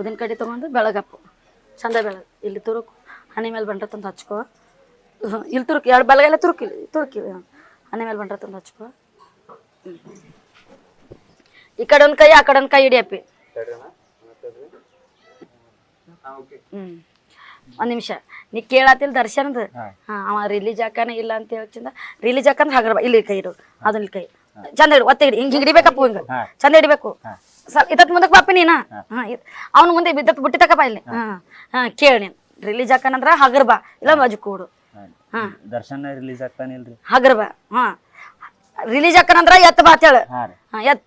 ಉದಿನ ಕಡ್ಡಿ ತೊಗೊಂಡು ಬೆಳಗಪ್ಪು. ಚಂದ ಬೆಳಗ್. ಇಲ್ಲಿ ತುರುಕು ಹನಿ ಮೇಲೆ ಬಂಡ್ರ ತಂದು ಹಚ್ಕೋ. ಇಲ್ಲಿ ತುರುಕು ಎರಡು ಬೆಳಗೆಲ್ಲ ತುರುಕಿ ತುರುಕಿ. ಹನಿ ಮೇಲೆ ಬಂಡ್ರ ತಂದು ಹಚ್ಕೋ. ಈ ಕಡೆ ಒಂದು ಕೈ ಆ ಕಡೆ ಒಂದು ಕೈ ಹಿಡಿಯಪ್ಪಿ. ಹ್ಞೂ ಒಂದು ನಿಮಿಷ. ನೀ ಕೇಳತ್ತಿಲ್ಲ ದರ್ಶನದ? ಹಾಂ. ಅವ ರಿಲೀಜ್ ಹಾಕಾನೆ ಇಲ್ಲ ಅಂತ ಹೇಳ್ಚಿಂದ ರಿಲೀಜ್ ಹಾಕಂದ್ರೆ ಹಾಗರ ಇಲ್ಲಿ ಕೈ ಇಡು. ಅದನ್ನ ಕೈ ಚಂದ ಹಿಡು ಒತ್ತೆ ಹಿಡಿ. ಹಿಂಗೆ ಹಿಡಿಬೇಕಪ್ಪ ಹಿಂಗೆ. ಚಂದ ಹಿಡಿಬೇಕು. ಸ್ವಲ್ಪ ಇದತ್ ಮುಂದಕ್ಕೆ ಬಾಪಿ ನೀನ? ಹಾಂ. ಅವ್ನ ಮುಂದೆ ಬಿದ್ದತ್ ಬುಟ್ಟಿ ತಕಪ್ಪ ಇಲ್ಲಿ. ಹಾ. ಹಾಂ ಕೇಳಿ ನೀನು. ರಿಲೀಜ್ ಹಾಕನಂದ್ರ ಹಗರ್ ಬಾ. ಇಲ್ಲ ಬಾಜು ಕೂಡು. ದರ್ಶನ ರಿಲೀಸ್ ಆಗ್ತಾನಿಲ್ರಿ ಹಗರ್ ಬಾ. ಹಾ. ರಿಲೀಜ್ ಹಾಕನಂದ್ರ ಎತ್ ಬಾ ಅಂತೇಳು ಹಾಂ ಹಾಂ ಎತ್.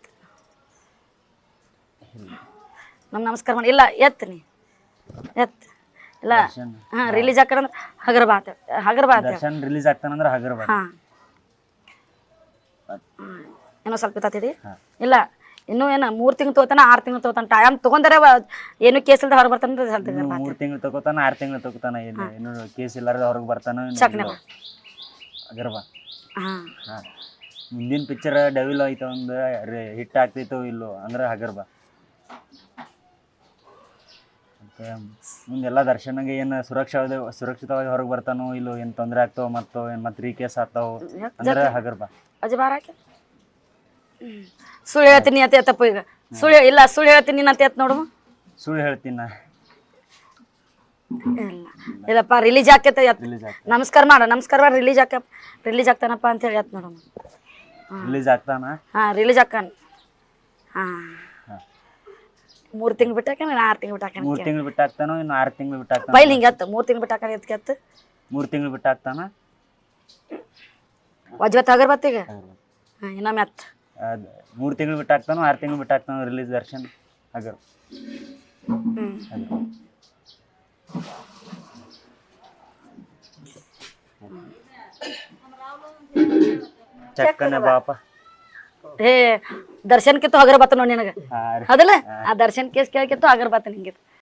ನಮ್ ನಮಸ್ಕಾರ ಮಾಡಿ ಇಲ್ಲ ಎತ್ ನೀ. ಎತ್. ಇಲ್ಲ. ಹಾ ಹಾಂ. ರಿಲೀಸ್ ಹಾಕನಂದ್ರ ಹಗರ್ ಬಾ ಅಂತ ಹಗರ್ ಬಾ ದರ್ಶನ್ ರಿಲೀಸ್ ಆಗ್ತಾನಂದ್ರ ಹಗರ್ ಬಾ. ಹಾ. ಏನೋ ಸ್ವಲ್ಪ ಇತ್ತತಿಡಿ ಇಲ್ಲ. ಇನ್ನೂ ಏನು ಮೂರು ತಿಂಗಳು ತಗೋತಾನ ಆರು ತಿಂಗಳು ತಗೋತಾನ ಟೈಮ್ ತೊಗೊಂಡರೆ ಏನು ಕೇಸ್ ಇಲ್ದ ಹೊರಗೆ ಬರ್ತಾನ ಮೂರು ತಿಂಗಳು ತಗೋತಾನ ಆರ್ ತಿಂಗಳು ತಗೋತಾನ ಏನು ಇನ್ನು ಕೇಸ್ ಇಲ್ಲಾರ್ದ ಹೊರಗೆ ಬರ್ತಾನ ಚಕ್ನೆ ಹಾಂ. ಮುಂದಿನ ಪಿಕ್ಚರ್ ಡೆವಿಲ್ ಆಯ್ತು ಒಂದು ಹಿಟ್ ಆಗ್ತೈತೋ ಇಲ್ಲೋ ಅಂದ್ರೆ ಹಗರ್ಬ ಮತ್ತೆ ಮುಂದೆಲ್ಲ ದರ್ಶನಗೆ ಏನು ಸುರಕ್ಷಿತ ಸುರಕ್ಷಿತವಾಗಿ ಹೊರಗೆ ಬರ್ತಾನೋ ಇಲ್ಲೋ ಏನು ತೊಂದರೆ ಆಗ್ತಾವ ಮತ್ತೋ ಏನು ಮತ್ತೆ ರೀ ಕೇಸ್ ಆಗ್ತಾವ ಅಂದ್ರೆ ಹಗರ್ಬಾ ಸುಳ್ಳು ಹೇಳ್ತೀನಿ ಅಂತ ಎತ್ತಪ್ಪ ಈಗ ಸುಳ್ಳು ಇಲ್ಲ ಸುಳ್ಳು ಹೇಳ್ತೀನಿ ನಿನ್ನ ಅಂತ ಎತ್ ನೋಡು. ಸುಳ್ಳು ಹೇಳ್ತೀನಿ ನಾ. ಇಲ್ಲ. ಇಲ್ಲಪ್ಪ ರಿಲೀಜ್ ಆಕೈತೆ ಎತ್ ರಿಲೀಸ್ ನಮಸ್ಕಾರ ಮಾಡ ನಮಸ್ಕಾರ ಮಾಡಿ ರಿಲೀಜ್ ಆಕ ರಿಲೀಜ್ ಆಗ್ತಾನಪ್ಪ ಅಂತ ಹೇಳಿ ಎತ್ ನೋಡಮ್ಮ ರಿಲೀಸ್ ಆಗ್ತಾನ ಹಾಂ ರಿಲೀಜ್ ಆಕನ್ ಹಾಂ. ಹಾಂ. ಮೂರು ತಿಂಗಳು ಬಿಟ್ಟಾಕ ನಾನು ಆರು ತಿಂಗಳು ಬಿಟ್ಟಾಕ ಮೂರು ತಿಂಗಳು ಬಿಟ್ಟು ಆಗ್ತಾನೋ ಇನ್ನು ಆರು ತಿಂಗಳು ಬಿಟ್ಟು ಆಗ್ತಾನ ಬೈಲ್ ಹಿಂಗೆ ಎತ್ತು ಮೂರು ತಿಂಗ್ಳು ಬಿಟ್ಟಾಕ ಎತ್ಕೆ ಮೂರ್ ಮೂರು ತಿಂಗಳು ಬಿಟ್ಟು ಆಗ್ತಾನ ವಜ್ವತ್ ಅಗರ್ಬತ್ತಿಗೆ ಹಾಂ ಇನ್ನೊಮ್ಮೆ ಎತ್ತು. ಮೂರು ತಿಂಗಳು ಬಿಟ್ಟು ಆಗ್ತಾನೋ ಆರು ತಿಂಗಳು ಬಿಟ್ಟು ಆಗ್ತಾನೋ ರಿಲೀಸ್ ದರ್ಶನ್ ಹಗರ್ ಚಕ್ಕನ ಬಾಪ ಏ ದರ್ಶನ್ ಕಿತ್ತು ಅಗರ್ ಬತ್ತ ನೋಡಿ ನಿನಗೆ. ಹಾಂ. ಅದಲ್ಲ ಆ ದರ್ಶನ್ ಕೇಸ್ ಕೇಳಕ್ಕಿತ್ತು ಅಗರ್ ಬತ್ತ ನಿಂಗೆ